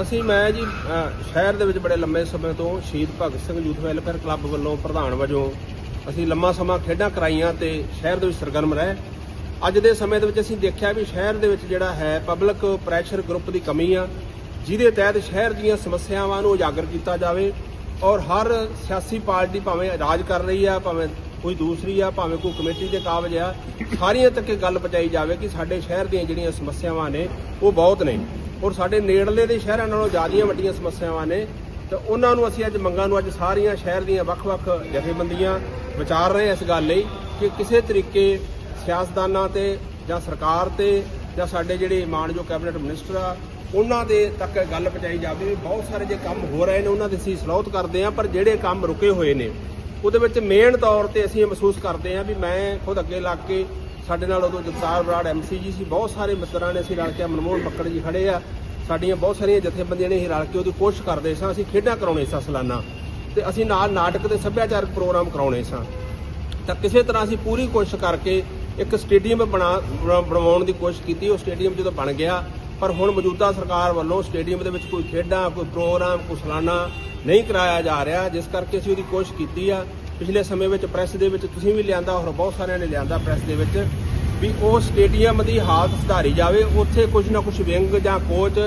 ਅਸੀਂ, ਮੈਂ ਜੀ ਸ਼ਹਿਰ ਦੇ ਵਿੱਚ ਬੜੇ ਲੰਮੇ ਸਮੇਂ ਤੋਂ Shaheed Bhagat Singh youth welfare club ਵੱਲੋਂ ਪ੍ਰਧਾਨ ਵਜੋਂ ਅਸੀਂ ਲੰਮਾ ਸਮਾਂ ਖੇਡਾਂ ਕਰਾਈਆਂ ਤੇ ਸ਼ਹਿਰ ਦੇ ਵਿੱਚ ਸਰਗਰਮ ਰਹੇ। ਅੱਜ ਦੇ ਸਮੇਂ ਦੇ ਵਿੱਚ ਅਸੀਂ ਦੇਖਿਆ ਵੀ ਸ਼ਹਿਰ ਦੇ ਵਿੱਚ ਜਿਹੜਾ ਹੈ ਪਬਲਿਕ ਪ੍ਰੈਸ਼ਰ ਗਰੁੱਪ ਦੀ ਕਮੀ ਆ, ਜਿਹਦੇ ਤਹਿਤ ਸ਼ਹਿਰ ਦੀਆਂ ਸਮੱਸਿਆਵਾਂ ਨੂੰ ਉਜਾਗਰ ਕੀਤਾ ਜਾਵੇ ਔਰ ਹਰ ਸਿਆਸੀ ਪਾਰਟੀ ਭਾਵੇਂ ਰਾਜ ਕਰ ਰਹੀ ਆ, ਭਾਵੇਂ ਕੋਈ ਦੂਸਰੀ ਆ, ਭਾਵੇਂ ਕੋਈ ਕਮੇਟੀ ਦੇ ਕਾਬਜ ਆ, ਸਾਰੀਆਂ ਤੱਕ ਇਹ ਗੱਲ ਪਹੁੰਚਾਈ ਜਾਵੇ ਕਿ ਸਾਡੇ ਸ਼ਹਿਰ ਦੀਆਂ ਜਿਹੜੀਆਂ ਸਮੱਸਿਆਵਾਂ ਨੇ, ਉਹ ਬਹੁਤ ਨੇ। ਔਰ ਸਾਡੇ ਨੇੜਲੇ ਦੇ ਸ਼ਹਿਰਾਂ ਨਾਲੋਂ ਜ਼ਿਆਦੀਆਂ ਵੱਡੀਆਂ ਸਮੱਸਿਆਵਾਂ ਨੇ, ਤਾਂ ਉਹਨਾਂ ਨੂੰ ਅਸੀਂ ਅੱਜ ਮੰਗਾਂ ਨੂੰ ਅੱਜ ਸਾਰੀਆਂ ਸ਼ਹਿਰ ਦੀਆਂ ਵੱਖ-ਵੱਖ ਜਥੇਬੰਦੀਆਂ ਵਿਚਾਰ ਰਹੇ ਇਸ ਗੱਲ ਲਈ ਕਿ ਕਿਸੇ ਤਰੀਕੇ ਸਿਆਸਤਦਾਨਾਂ ਤੇ ਜਾਂ ਸਰਕਾਰ ਤੇ ਜਾਂ ਸਾਡੇ ਜਿਹੜੇ ਮਾਨਯੋਗ ਕੈਬਨਿਟ ਮਿਨਿਸਟਰ ਆ, ਉਹਨਾਂ ਦੇ ਤੱਕ ਗੱਲ ਪਹੁੰਚਾਈ ਜਾਵੇ ਵੀ ਬਹੁਤ ਸਾਰੇ ਜੇ ਕੰਮ ਹੋ ਰਹੇ ਨੇ, ਉਹਨਾਂ ਦੇ ਅਸੀਂ ਸਲਾਹਤ ਕਰਦੇ ਆ ਪਰ ਜਿਹੜੇ ਕੰਮ ਰੁਕੇ ਹੋਏ ਨੇ ਉਹਦੇ ਵਿੱਚ ਮੇਨ ਤੌਰ ਤੇ ਅਸੀਂ ਇਹ ਮਹਿਸੂਸ ਕਰਦੇ ਹਾਂ ਵੀ ਮੈਂ ਖੁਦ ਅੱਗੇ ਲੱਗ ਕੇ ਸਾਡੇ ਨਾਲ ਉਦੋਂ ਜਗਤਾਰ ਬਰਾੜ ਐਮਸੀ ਜੀ ਸੀ, ਬਹੁਤ ਸਾਰੇ ਮਿੱਤਰਾਂ ਨੇ ਅਸੀਂ ਰਲ ਕੇ ਮਨਮੋਹਨ ਮੱਕੜ ਜੀ ਖੜੇ ਆ। ਸਾਡੀਆਂ ਬਹੁਤ ਸਾਰੀਆਂ ਜਥੇਬੰਦੀਆਂ ਨੇ ਇਹ ਰਲ ਕੇ ਉਹਦੀ ਕੋਸ਼ਿਸ਼ ਕਰਦੇ ਸਾਂ, ਅਸੀਂ ਖੇਡਾਂ ਕਰਾਉਣੇ ਸਾਂ ਸਲਾਨਾ। ਤੇ ਅਸੀਂ ਨਾਲ ਨਾਟਕ ਤੇ ਸੱਭਿਆਚਾਰਕ ਪ੍ਰੋਗਰਾਮ ਕਰਾਉਣੇ ਸਾਂ। ਤਾਂ ਕਿਸੇ ਤਰ੍ਹਾਂ ਅਸੀਂ ਪੂਰੀ ਕੋਸ਼ਿਸ਼ ਕਰਕੇ ਇੱਕ ਸਟੇਡੀਅਮ ਬਣਾ, ਬਣਾ- ਬਣਾਉਣ ਦੀ ਕੋਸ਼ਿਸ਼ ਕੀਤੀ, ਉਹ ਸਟੇਡੀਅਮ ਜਦੋਂ ਬਣ ਗਿਆ, ਪਰ ਹੁਣ ਮੌਜੂਦਾ ਸਰਕਾਰ ਵੱਲੋਂ ਸਟੇਡੀਅਮ ਦੇ ਵਿੱਚ ਕੋਈ ਖੇਡਾਂ, ਕੋਈ ਪ੍ਰੋਗਰਾਮ, ਕੋਈ ਸਲਾਨਾ ਨਹੀਂ ਕਰਾਇਆ ਜਾ ਰਿਹਾ, ਜਿਸ ਕਰਕੇ ਅਸੀਂ ਉਹਦੀ ਕੋਸ਼ਿਸ਼ ਕੀਤੀ ਆ। ਪਿਛਲੇ ਸਮੇਂ ਵਿੱਚ ਪ੍ਰੈਸ ਦੇ ਵਿੱਚ ਤੁਸੀਂ ਵੀ ਲਿਆਂਦਾ ਹੋਰ ਬਹੁਤ ਸਾਰਿਆਂ ਨੇ ਲਿਆਂਦਾ ਪ੍ਰੈਸ ਦੇ ਵਿੱਚ ਵੀ ਉਹ ਸਟੇਡੀਅਮ ਦੀ ਹਾਲਤ ਸੁਧਾਰੀ ਜਾਵੇ, ਉੱਥੇ ਕੁਝ ਨਾ ਕੁਝ ਵਿੰਗ ਜਾਂ ਕੋਚ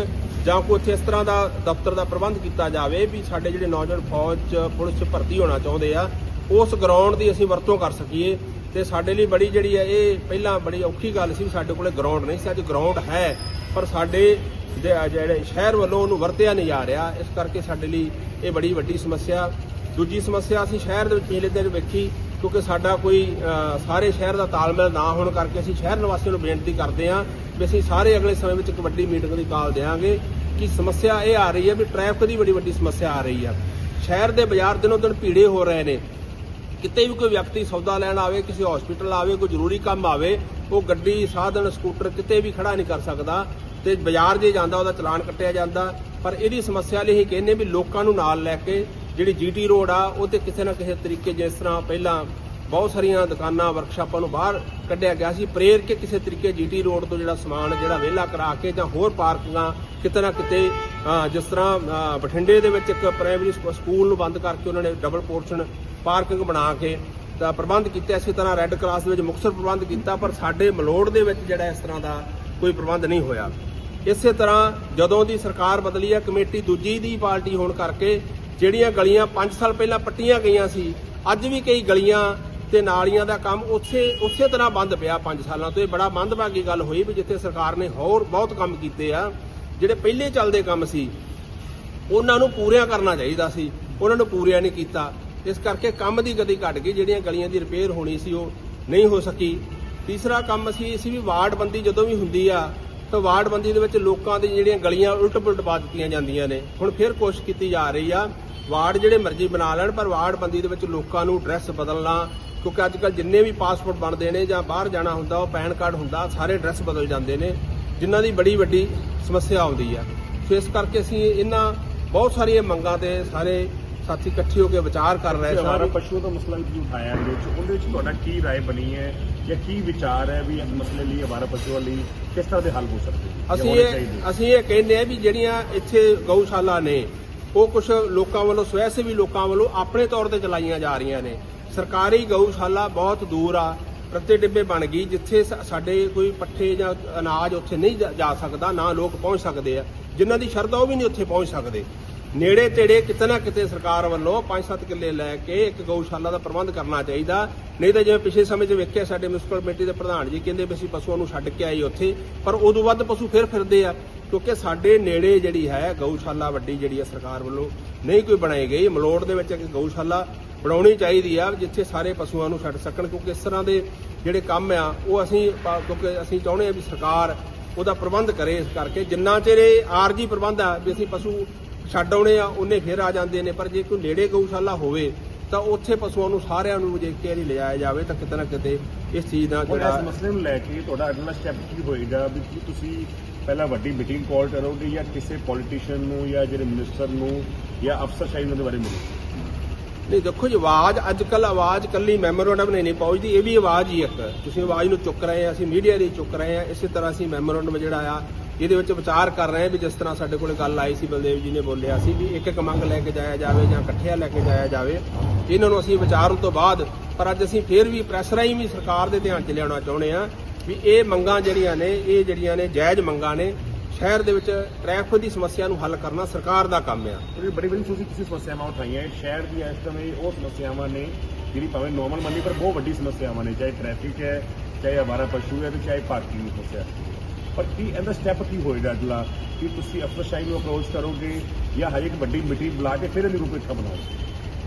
ਜਾਂ ਕੋਈ ਉੱਥੇ ਇਸ ਤਰ੍ਹਾਂ ਦਾ ਦਫ਼ਤਰ ਦਾ ਪ੍ਰਬੰਧ ਕੀਤਾ ਜਾਵੇ ਵੀ ਸਾਡੇ ਜਿਹੜੇ ਨੌਜਵਾਨ ਫੌਜ, ਪੁਲਿਸ ਚ ਭਰਤੀ ਹੋਣਾ ਚਾਹੁੰਦੇ ਆ, ਉਸ ਗਰਾਊਂਡ ਦੀ ਅਸੀਂ ਵਰਤੋਂ ਕਰ ਸਕੀਏ ਤੇ ਸਾਡੇ ਲਈ ਬੜੀ ਜਿਹੜੀ ਹੈ ਇਹ ਪਹਿਲਾਂ ਬੜੀ ਔਖੀ ਗੱਲ ਸੀ ਵੀ ਸਾਡੇ ਕੋਲੇ ਗਰਾਊਂਡ ਨਹੀਂ ਸੀ, ਅੱਜ ਗਰਾਊਂਡ ਹੈ, ਪਰ ਸਾਡੇ ਜਿਹੜੇ ਸ਼ਹਿਰ ਵੱਲੋਂ ਉਹਨੂੰ ਵਰਤਿਆ ਨਹੀਂ ਜਾ ਰਿਹਾ, ਇਸ ਕਰਕੇ ਸਾਡੇ ਲਈ ਇਹ ਬੜੀ ਵੱਡੀ ਸਮੱਸਿਆ ਦੂਜੀ ਸਮੱਸਿਆ ਅਸੀਂ ਸ਼ਹਿਰ ਦੇ ਵਿੱਚ ਪਿਛਲੇ ਦਿਨ ਵੇਖੀ, ਕਿਉਂਕਿ ਸਾਡਾ ਕੋਈ ਸਾਰੇ ਸ਼ਹਿਰ ਦਾ ਤਾਲਮੇਲ ਨਾ ਹੋਣ ਕਰਕੇ ਅਸੀਂ ਸ਼ਹਿਰ ਨਿਵਾਸੀਆਂ ਨੂੰ ਬੇਨਤੀ ਕਰਦੇ ਹਾਂ ਵੀ ਅਸੀਂ ਸਾਰੇ ਅਗਲੇ ਸਮੇਂ ਵਿੱਚ ਇੱਕ ਵੱਡੀ ਮੀਟਿੰਗ ਦੀ ਕਾਲ ਦੇਵਾਂਗੇ ਕਿ ਸਮੱਸਿਆ ਇਹ ਆ ਰਹੀ ਹੈ ਵੀ ਟ੍ਰੈਫਿਕ ਦੀ ਬੜੀ ਵੱਡੀ ਸਮੱਸਿਆ ਆ ਰਹੀ ਹੈ ਸ਼ਹਿਰ ਦੇ ਬਾਜ਼ਾਰ ਦਿਨੋਂ ਦਿਨ ਭੀੜੇ ਹੋ ਰਹੇ ਨੇ। ਕਿਤੇ ਵੀ ਕੋਈ ਵਿਅਕਤੀ ਸੌਦਾ ਲੈਣ ਆਵੇ, ਕਿਸੇ ਹਸਪੀਟਲ ਆਵੇ, ਕੋਈ ਜ਼ਰੂਰੀ ਕੰਮ ਆਵੇ, ਉਹ ਗੱਡੀ, ਸਾਧਨ, ਸਕੂਟਰ ਕਿਤੇ ਵੀ ਖੜਾ ਨਹੀਂ ਕਰ ਸਕਦਾ ਤੇ ਬਾਜ਼ਾਰ ਜੇ ਜਾਂਦਾ, ਉਹਦਾ ਚਲਾਨ ਕੱਟਿਆ ਜਾਂਦਾ। ਪਰ ਇਹਦੀ ਸਮੱਸਿਆ ਲਈ ਅਸੀਂ ਕਹਿੰਦੇ ਵੀ ਲੋਕਾਂ ਨੂੰ ਨਾਲ ਲੈ ਕੇ ਜਿਹੜੀ ਜੀਟੀ ਰੋਡ ਆ, ਉਹ ਤੇ ਕਿਸੇ ਨਾ ਕਿਸੇ ਤਰੀਕੇ ਜਿਸ ਤਰ੍ਹਾਂ ਪਹਿਲਾਂ ਬਹੁਤ ਸਾਰੀਆਂ ਦੁਕਾਨਾਂ ਵਰਕਸ਼ਾਪਾਂ ਨੂੰ ਬਾਹਰ ਕੱਢਿਆ ਗਿਆ ਸੀ, ਪ੍ਰੇਰ ਕੇ ਕਿਸੇ ਤਰੀਕੇ ਜੀਟੀ ਰੋਡ ਤੋਂ ਜਿਹੜਾ ਸਮਾਨ, ਜਿਹੜਾ ਵਿਹਲਾ ਕਰਾ ਕੇ ਜਾਂ ਹੋਰ ਪਾਰਕਿੰਗਾਂ ਕਿਤੇ ਨਾ ਕਿਤੇ ਜਿਸ ਤਰ੍ਹਾਂ ਬਠਿੰਡੇ ਦੇ ਵਿੱਚ ਇੱਕ ਪ੍ਰਾਇਮਰੀ ਸਕੂ- ਸਕੂਲ ਨੂੰ ਬੰਦ ਕਰਕੇ ਉਹਨਾਂ ਨੇ ਡਬਲ ਪੋਰਸ਼ਨ ਪਾਰਕਿੰਗ ਬਣਾ ਕੇ ਤਾਂ ਪ੍ਰਬੰਧ ਕੀਤਾ, ਇਸੇ ਤਰ੍ਹਾਂ ਰੈੱਡ ਕਰਾਸ ਦੇ ਵਿੱਚ ਮੁਕਤਸਰ ਪ੍ਰਬੰਧ ਕੀਤਾ, ਪਰ ਸਾਡੇ ਮਲੋੜ ਦੇ ਵਿੱਚ ਜਿਹੜਾ ਇਸ ਤਰ੍ਹਾਂ ਦਾ ਕੋਈ ਪ੍ਰਬੰਧ ਨਹੀਂ ਹੋਇਆ। ਇਸੇ ਤਰ੍ਹਾਂ ਜਦੋਂ ਦੀ ਸਰਕਾਰ ਬਦਲੀ ਹੈ ਕਮੇਟੀ ਦੂਜੀ ਦੀ ਪਾਰਟੀ ਹੋਣ ਕਰਕੇ ਜਿਹੜੀਆਂ ਗਲੀਆਂ 5 ਸਾਲ ਪਹਿਲਾਂ ਪੱਟੀਆਂ ਗਈਆਂ ਸੀ, ਅੱਜ ਵੀ ਕਈ ਗਲੀਆਂ ਤੇ ਨਾਲੀਆਂ ਦਾ ਕੰਮ ਉਸੇ ਉਸੇ ਤਰ੍ਹਾਂ ਬੰਦ ਪਿਆ 5 ਸਾਲਾਂ ਤੋਂ। ਇਹ ਬੜਾ ਮੰਦਭਾਗੀ ਗੱਲ ਹੋਈ ਵੀ ਜਿੱਥੇ ਸਰਕਾਰ ਨੇ ਹੋਰ ਬਹੁਤ ਕੰਮ ਕੀਤੇ ਆ, ਜਿਹੜੇ ਪਹਿਲੇ ਚੱਲਦੇ ਕੰਮ ਸੀ, ਉਹਨਾਂ ਨੂੰ ਪੂਰਿਆਂ ਕਰਨਾ ਚਾਹੀਦਾ ਸੀ, ਉਹਨਾਂ ਨੂੰ ਪੂਰਿਆਂ ਨਹੀਂ ਕੀਤਾ। ਇਸ ਕਰਕੇ ਕੰਮ ਦੀ ਗਤੀ ਘਟ ਗਈ, ਜਿਹੜੀਆਂ ਗਲੀਆਂ ਦੀ ਰਿਪੇਅਰ ਹੋਣੀ ਸੀ ਉਹ ਨਹੀਂ ਹੋ ਸਕੀ। ਤੀਸਰਾ ਕੰਮ ਅਸੀਂ ਸੀ ਵੀ ਵਾਰਡ ਬੰਦੀ ਜਦੋਂ ਵੀ ਹੁੰਦੀ ਆ ਤਾਂ ਵਾਰਡ ਬੰਦੀ ਦੇ ਵਿੱਚ ਲੋਕਾਂ ਦੀ ਜਿਹੜੀਆਂ ਗਲੀਆਂ ਉਲਟ ਪੁਲਟ ਪਾ ਦਿੱਤੀਆਂ ਜਾਂਦੀਆਂ ਨੇ ਹੁਣ ਫਿਰ ਕੋਸ਼ਿਸ਼ ਕੀਤੀ ਜਾ ਰਹੀ ਆ ਵਾਰਡ ਜਿਹੜੇ ਮਰਜ਼ੀ ਬਣਾ ਲੈਣ ਪਰ ਵਾਰਡ ਬੰਦੀ ਦੇ ਵਿੱਚ ਲੋਕਾਂ ਨੂੰ ਐਡਰੈਸ ਬਦਲਣਾ ਕਿਉਂਕਿ ਅੱਜ ਕੱਲ ਜਿੰਨੇ ਵੀ ਪਾਸਪੋਰਟ ਬਣਦੇ ਨੇ ਜਾਂ ਬਾਹਰ ਜਾਣਾ ਹੁੰਦਾ ਉਹ ਪੈਨ ਕਾਰਡ ਹੁੰਦਾ ਸਾਰੇ ਐਡਰੈਸ ਬਦਲ ਜਾਂਦੇ ਨੇ ਜਿਨ੍ਹਾਂ ਦੀ ਬੜੀ ਵੱਡੀ ਸਮੱਸਿਆ ਆਉਂਦੀ ਆ ਸੋ ਇਸ ਕਰਕੇ ਅਸੀਂ ਇਹਨਾਂ ਬਹੁਤ ਸਾਰੀਆਂ ਮੰਗਾਂ ਤੇ ਸਾਰੇ ਸਾਥੀ ਇਕੱਠੇ ਹੋ ਕੇ ਵਿਚਾਰ ਕਰ ਰਹੇ ਹਮਾਰਾ ਸਨ ਪਸ਼ੂਆਂ ਦਾ ਮਸਲਾ ਵੀ ਤੁਸੀਂ ਉਠਾਇਆ ਇਹਦੇ ਵਿੱਚ ਉਹਦੇ ਵਿੱਚ ਤੁਹਾਡਾ ਕੀ رائے ਬਣੀ ਹੈ ਜਾਂ ਕੀ ਵਿਚਾਰ ਹੈ ਵੀ ਇਸ ਮਸਲੇ ਲਈ ਹਮਾਰਾ ਪਸ਼ੂਆਂ ਲਈ ਕਿਸ ਤਰ੍ਹਾਂ ਦੇ ਹੱਲ ਹੋ ਸਕਦੇ ਜਾਂ ਅਸੀਂ ਇਹ? ਅਸੀਂ ਇਹ ਕਹਿੰਦੇ ਆ ਵੀ ਜਿਹੜੀਆਂ ਇੱਥੇ ਗਊਸ਼ਾਲਾ ਨੇ ਉਹ ਕੁਝ ਲੋਕਾਂ ਵੱਲੋਂ ਸਵੈਸੇਵੀ ਲੋਕਾਂ ਵੱਲੋਂ ਆਪਣੇ ਤੌਰ ਤੇ ਚਲਾਈਆਂ ਜਾ ਰਹੀਆਂ ਨੇ। ਸਰਕਾਰੀ ਗਊਸ਼ਾਲਾ ਬਹੁਤ ਦੂਰ ਆ ਰੱਤੇ ਡਿੱਬੇ ਬਣ ਗਈ ਜਿੱਥੇ ਸਾਡੇ ਕੋਈ ਪੱਠੇ ਜਾਂ ਅਨਾਜ ਉੱਥੇ ਨਹੀਂ ਜਾ- ਜਾ ਸਕਦਾ ਨਾ ਲੋਕ ਪਹੁੰਚ ਸਕਦੇ ਆ। ਜਿਨ੍ਹਾਂ ਦੀ ਸ਼ਰਧਾ ਉਹ ਵੀ ਨਹੀਂ ਉੱਥੇ ਪਹੁੰਚ ਸਕਦੇ। ਨੇੜੇ ਤੇੜੇ ਕਿਤੇ ਨਾ ਕਿਤੇ ਸਰਕਾਰ ਵੱਲੋਂ 5-7 ਕਿੱਲੇ ਲੈ ਕੇ ਇੱਕ ਗਊਸ਼ਾਲਾ ਦਾ ਪ੍ਰਬੰਧ ਕਰਨਾ ਚਾਹੀਦਾ। ਨਹੀਂ ਤਾਂ ਜਿਵੇਂ ਪਿਛਲੇ ਸਮੇਂ 'ਚ ਵੇਖਿਆ ਸਾਡੇ ਮਿਊਨਿਸਪਲ ਕਮੇਟੀ ਦੇ ਪ੍ਰਧਾਨ ਜੀ ਕਹਿੰਦੇ ਵੀ ਅਸੀਂ ਪਸ਼ੂਆਂ ਨੂੰ ਛੱਡ ਕੇ ਆਏ ਉੱਥੇ, ਪਰ ਉਦੋਂ ਵੱਧ ਪਸ਼ੂ ਫਿਰ ਫਿਰਦੇ ਆ, ਕਿਉਂਕਿ ਸਾਡੇ ਨੇੜੇ ਜਿਹੜੀ ਹੈ ਗਊਸ਼ਾਲਾ ਵੱਡੀ ਜਿਹੜੀ ਹੈ ਸਰਕਾਰ ਵੱਲੋਂ ਨਹੀਂ ਕੋਈ ਬਣਾਈ ਗਈ। ਮਲੋੜ ਦੇ ਵਿੱਚ ਇੱਕ ਗਊਸ਼ਾਲਾ ਬਣਾਉਣੀ ਚਾਹੀਦੀ ਆ, ਜਿੱਥੇ ਸਾਰੇ ਪਸ਼ੂਆਂ ਨੂੰ ਛੱਡ ਸਕਣ, ਕਿਉਂਕਿ ਇਸ ਤਰ੍ਹਾਂ ਦੇ ਜਿਹੜੇ ਕੰਮ ਆ, ਉਹ ਅਸੀਂ ਕਿਉਂਕਿ ਅਸੀਂ ਚਾਹੁੰਦੇ ਆ ਵੀ ਸਰਕਾਰ ਉਹਦਾ ਪ੍ਰਬੰਧ ਕਰੇ ਇਸ ਕਰਕੇ। ਜਿੰਨਾ ਚਿਰ ਇਹ ਆਰਜੀ ਪ੍ਰਬੰਧ ਆ ਵੀ ਅਸੀਂ ਪਸ਼ੂ ਛੱਡ ਆਉਣੇ ਆ ਉਹਨੇ ਫਿਰ ਆ ਜਾਂਦੇ ਨੇ ਪਰ ਜੇ ਕੋਈ ਨੇੜੇ ਗਊਸ਼ਾਲਾ ਹੋਵੇ ਤਾਂ ਉੱਥੇ ਪਸ਼ੂਆਂ ਨੂੰ ਸਾਰਿਆਂ ਨੂੰ ਜੇ ਕੇ ਲਿਜਾਇਆ ਜਾਵੇ ਤਾਂ ਕਿਤੇ ਨਾ ਕਿਤੇ ਇਸ ਚੀਜ਼ ਦਾ ਹੁਣ ਇਸ ਜਿਹੜਾ ਮਸਲੇ ਨੂੰ ਲੈ ਕੇ ਤੁਹਾਡਾ ਅਗਲਾ ਸਟੈਪ ਕੀ ਹੋਏਗਾ ਵੀ ਕੀ ਤੁਸੀਂ ਪਹਿਲਾਂ ਵੱਡੀ ਮੀਟਿੰਗ ਕਾਲ ਕਰੋਗੇ ਜਾਂ ਕਿਸੇ ਪੋਲੀਟੀਸ਼ੀਅਨ ਨੂੰ ਜਾਂ ਜਿਹੜੇ ਮਿਨਿਸਟਰ ਨੂੰ ਜਾਂ ਅਫਸਰਸ਼ਾਹੀ ਉਹਨਾਂ ਦੇ ਬਾਰੇ ਮਿਲੋ ਨਹੀਂ ਦੇਖੋ ਜੀ ਆਵਾਜ਼ ਅੱਜ ਕੱਲ ਆਵਾਜ਼ ਕੱਲੀ ਮੈਮੋਰੈਂਡਮ ਨਹੀਂ ਨਹੀਂ ਪਹੁੰਚਦੀ ਇਹ ਵੀ ਆਵਾਜ਼ ਹੀ ਇੱਕ ਤੁਸੀਂ ਆਵਾਜ਼ ਨੂੰ ਚੁੱਕ ਰਹੇ ਆ ਅਸੀਂ ਮੀਡੀਆ ਦੀ ਚੁੱਕ ਰਹੇ ਆ ਇਸੇ ਤਰ੍ਹਾਂ ਅਸੀਂ ਮੈਮੋਰੈਂਡਮ ਜਿਹੜਾ ਆ ਇਹਦੇ ਵਿੱਚ ਵਿਚਾਰ ਕਰ ਰਹੇ ਵੀ ਜਿਸ ਤਰ੍ਹਾਂ ਸਾਡੇ ਕੋਲੇ ਗੱਲ ਆਈ ਸੀ, ਬਲਦੇਵ ਜੀ ਨੇ ਬੋਲਿਆ ਸੀ ਵੀ ਇੱਕ ਇੱਕ ਮੰਗ ਲੈ ਕੇ ਜਾਇਆ ਜਾਵੇ ਜਾਂ ਇਕੱਠਿਆਂ ਲੈ ਕੇ ਜਾਇਆ ਜਾਵੇ, ਇਹਨਾਂ ਨੂੰ ਅਸੀਂ ਵਿਚਾਰਨ ਤੋਂ ਬਾਅਦ, ਪਰ ਅੱਜ ਅਸੀਂ ਫੇਰ ਵੀ ਪ੍ਰੈਸ ਰਾਹੀਂ ਵੀ ਸਰਕਾਰ ਦੇ ਧਿਆਨ 'ਚ ਲਿਆਉਣਾ ਚਾਹੁੰਦੇ ਆ ਵੀ ਇਹ ਮੰਗਾਂ ਜਿਹੜੀਆਂ ਨੇ, ਇਹ ਜਿਹੜੀਆਂ ਨੇ ਜਾਇਜ਼ ਮੰਗਾਂ ਨੇ, ਸ਼ਹਿਰ ਦੇ ਵਿੱਚ ਟ੍ਰੈਫਿਕ ਦੀ ਸਮੱਸਿਆ ਨੂੰ ਹੱਲ ਕਰਨਾ ਸਰਕਾਰ ਦਾ ਕੰਮ ਆ। ਕਿਉਂਕਿ ਬੜੀ ਬੜੀ ਤੁਸੀਂ ਤੁਸੀਂ ਸਮੱਸਿਆਵਾਂ ਉਠਾਈਆਂ ਸ਼ਹਿਰ ਦੀ ਇਸ ਸਮੇਂ ਉਹ ਸਮੱਸਿਆਵਾਂ ਨੇ ਜਿਹੜੀ ਭਾਵੇਂ ਨੋਰਮਲ ਮੰਨੀ ਪਰ ਬਹੁਤ ਵੱਡੀ ਸਮੱਸਿਆਵਾਂ ਨੇ, ਚਾਹੇ ਟ੍ਰੈਫਿਕ ਹੈ, ਚਾਹੇ ਆਵਾਰਾ ਪਸ਼ੂ ਹੈ ਤੇ ਚਾਹੇ ਪਾਰਕਿੰਗ ਦੀ ਸਮੱਸਿਆ। ਪਰ ਕੀ ਇਹਦਾ ਸਟੈਪ ਕੀ ਹੋਏਗਾ ਅਗਲਾ? ਕਿ ਤੁਸੀਂ ਅਫਸਰਸ਼ਾਹੀ ਨੂੰ ਅਪਰੋਚ ਕਰੋਗੇ ਜਾਂ ਹਜੇ ਇੱਕ ਵੱਡੀ ਮੀਟਿੰਗ ਬੁਲਾ ਕੇ ਫਿਰ ਇਹਦੀ ਰੂਪਰੇਖਾ ਬਣਾਓਗੇ?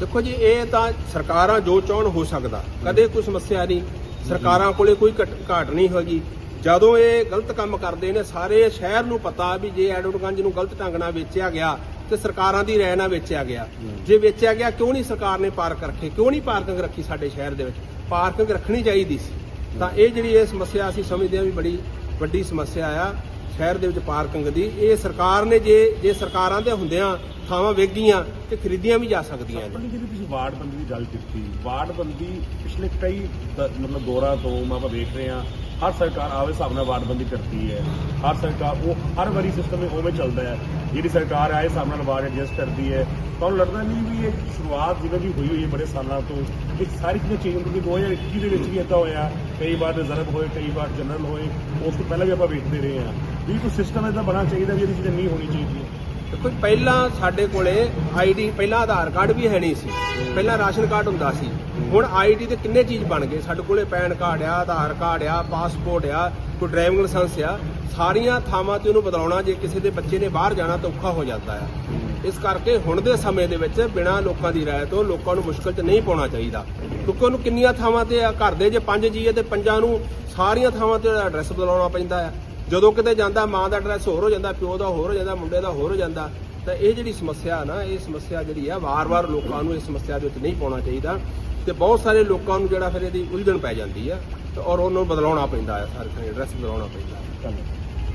ਦੇਖੋ ਜੀ ਇਹ ਤਾਂ ਸਰਕਾਰਾਂ ਜੋ ਚਾਹਣ ਹੋ ਸਕਦਾ। ਕਦੇ ਕੋਈ ਸਮੱਸਿਆ ਨਹੀਂ। ਸਰਕਾਰਾਂ ਕੋਲੇ ਕੋਈ ਘਟ ਨਹੀਂ ਹੈਗੀ। ਜਦੋਂ ਇਹ ਗਲਤ ਕੰਮ ਕਰਦੇ ਨੇ ਸਾਰੇ ਸ਼ਹਿਰ ਨੂੰ ਪਤਾ ਵੀ ਜੇ ਐਡਵਰਟਗੰਜ ਨੂੰ ਗਲਤ ਢੰਗ ਨਾਲ ਵੇਚਿਆ ਗਿਆ ਤੇ ਸਰਕਾਰਾਂ ਦੀ ਰਾਏ ਨਾਲ ਵੇਚਿਆ ਗਿਆ। ਜੇ ਵੇਚਿਆ ਗਿਆ ਕਿਉਂ ਨਹੀਂ ਸਰਕਾਰ ਨੇ ਪਾਰਕ ਰੱਖੇ? ਕਿਉਂ ਨਹੀਂ ਪਾਰਕਿੰਗ ਰੱਖੀ ਸਾਡੇ ਸ਼ਹਿਰ ਦੇ ਵਿੱਚ? ਪਾਰਕਿੰਗ ਰੱਖਣੀ ਚਾਹੀਦੀ ਸੀ। ਤਾਂ ਇਹ ਜਿਹੜੀ ਇਹ ਸਮੱਸਿਆ ਅਸੀਂ ਸਮਝਦੇ ਹਾਂ ਵੀ ਬੜੀ ਵੱਡੀ ਸਮੱਸਿਆ ਆ, ਸ਼ਹਿਰ ਦੇ ਵਿੱਚ ਪਾਰਕਿੰਗ ਦੀ। ਇਹ ਸਰਕਾਰ ਨੇ ਜੇ ਜੇ ਸਰਕਾਰਾਂ ਦੇ ਹੁੰਦਿਆਂ ਥਾਵਾਂ ਵੇਗੀਆਂ ਤੇ ਖਰੀਦੀਆਂ ਵੀ ਜਾ ਸਕਦੀਆਂ ਨੇ। ਜਿਹੜੀ ਤੁਸੀਂ ਵਾਰਡ ਬੰਦੀ ਦੀ ਗੱਲ ਕੀਤੀ ਵਾਰਡ ਬੰਦੀ ਪਿਛਲੇ ਕਈ ਦ- ਮਤਲਬ ਦੌਰਾਂ ਤੋਂ ਮੈਂ ਆਪਾਂ ਦੇਖ ਰਹੇ ਹਾਂ, ਹਰ ਸਰਕਾਰ ਆਵੇ ਹਿਸਾਬ ਨਾਲ ਵਾਰਡ ਬੰਦੀ ਕਰਦੀ ਹੈ। ਹਰ ਸਰਕਾਰ, ਉਹ ਹਰ ਵਾਰੀ ਸਿਸਟਮ ਉਵੇਂ ਚੱਲਦਾ ਹੈ, ਜਿਹੜੀ ਸਰਕਾਰ ਆਏ ਹਿਸਾਬ ਨਾਲ ਵਾਰਡ ਐਡਜਸਟ ਕਰਦੀ ਹੈ। ਤੁਹਾਨੂੰ ਲੱਗਦਾ ਨਹੀਂ ਵੀ ਇਹ ਸ਼ੁਰੂਆਤ ਜਿਵੇਂ ਵੀ ਹੋਈ ਹੋਈ ਹੈ ਬੜੇ ਸਾਲਾਂ ਤੋਂ, ਇਹ ਸਾਰੀ ਚੀਜ਼ਾਂ ਚੇਂਜ ਹੁੰਦੀ 2021 ਦੇ ਵਿੱਚ ਵੀ ਇਦਾਂ ਹੋਇਆ, ਕਈ ਵਾਰ ਰਿਜ਼ਰਵ ਹੋਏ, ਕਈ ਵਾਰ ਜਨਰਲ ਹੋਏ, ਉਸ ਤੋਂ ਪਹਿਲਾਂ ਵੀ ਆਪਾਂ ਵੇਖਦੇ ਰਹੇ ਹਾਂ। ਵੀ ਕੋਈ ਸਿਸਟਮ ਇਦਾਂ ਬਣਾ ਚਾਹੀਦਾ ਵੀ ਇਹਦੀ ਚੀਜ਼ਾਂ ਨਹੀਂ ਹੋਣੀ ਚਾਹੀਦੀਆਂ। ਦੇਖੋ ਪਹਿਲਾਂ ਸਾਡੇ ਕੋਲੇ ਆਈਡੀ ਪਹਿਲਾਂ ਆਧਾਰ ਕਾਰਡ ਵੀ ਹੈ ਨਹੀਂ ਸੀ। ਪਹਿਲਾਂ ਰਾਸ਼ਨ ਕਾਰਡ ਹੁੰਦਾ ਸੀ। ਹੁਣ ਆਈਡੀ ਤੇ ਕਿੰਨੇ ਚੀਜ਼ ਬਣ ਗਏ? ਸਾਡੇ ਕੋਲੇ ਪੈਨ ਕਾਰਡ ਆ, ਆਧਾਰ ਕਾਰਡ ਆ, ਪਾਸਪੋਰਟ ਆ, ਕੋਈ ਡਰਾਈਵਿੰਗ ਲਾਇਸੈਂਸ ਆ। ਸਾਰੀਆਂ ਥਾਵਾਂ ਤੇ ਉਹਨੂੰ ਬਦਲਾਉਣਾ, ਜੇ ਕਿਸੇ ਦੇ ਬੱਚੇ ਨੇ ਬਾਹਰ ਜਾਣਾ ਤਾਂ ਔਖਾ ਹੋ ਜਾਂਦਾ ਆ। ਇਸ ਕਰਕੇ ਹੁਣ ਦੇ ਸਮੇਂ ਦੇ ਵਿੱਚ ਬਿਨਾਂ ਲੋਕਾਂ ਦੀ ਰਾਏ ਤੋਂ ਲੋਕਾਂ ਨੂੰ ਮੁਸ਼ਕਲ 'ਚ ਨਹੀਂ ਪਾਉਣਾ ਚਾਹੀਦਾ। ਕਿਉਂਕਿ ਉਹਨੂੰ ਕਿੰਨੀਆਂ ਥਾਵਾਂ ਤੇ ਆ, ਘਰ ਦੇ ਜੇ ਪੰਜ ਜੀ ਆ ਤੇ ਪੰਜਾਂ ਨੂੰ ਸਾਰੀਆਂ ਥਾਵਾਂ ਤੇ ਐਡਰੈਸ ਬਦਲਾਉਣਾ ਪੈਂਦਾ ਆ। ਜਦੋਂ ਕਿਤੇ ਜਾਂਦਾ ਮਾਂ ਦਾ ਐਡਰੈਸ ਹੋਰ ਹੋ ਜਾਂਦਾ, ਪਿਓ ਦਾ ਹੋਰ ਹੋ ਜਾਂਦਾ, ਮੁੰਡੇ ਦਾ ਹੋਰ ਹੋ ਜਾਂਦਾ, ਤਾਂ ਇਹ ਜਿਹੜੀ ਸਮੱਸਿਆ ਨਾ, ਇਹ ਸਮੱਸਿਆ ਜਿਹੜੀ ਆ, ਵਾਰ-ਵਾਰ ਲੋਕਾਂ ਨੂੰ ਇਸ ਸਮੱਸਿਆ ਦੇ ਵਿੱਚ ਨਹੀਂ ਪਾਉਣਾ ਚਾਹੀਦਾ। ਤੇ ਬਹੁਤ ਸਾਰੇ ਲੋਕਾਂ ਨੂੰ ਜਿਹੜਾ ਫਿਰ ਇਹਦੀ ਉਲਝਣ ਪੈ ਜਾਂਦੀ ਆ, ਤੇ ਔਰ ਉਹਨੂੰ ਬਦਲਾਉਣਾ ਪੈਂਦਾ ਆ, ਸਾਰੇ ਐਡਰੈਸ ਬਦਲਾਉਣਾ ਪੈਂਦਾ। ਧੰਨਵਾਦ।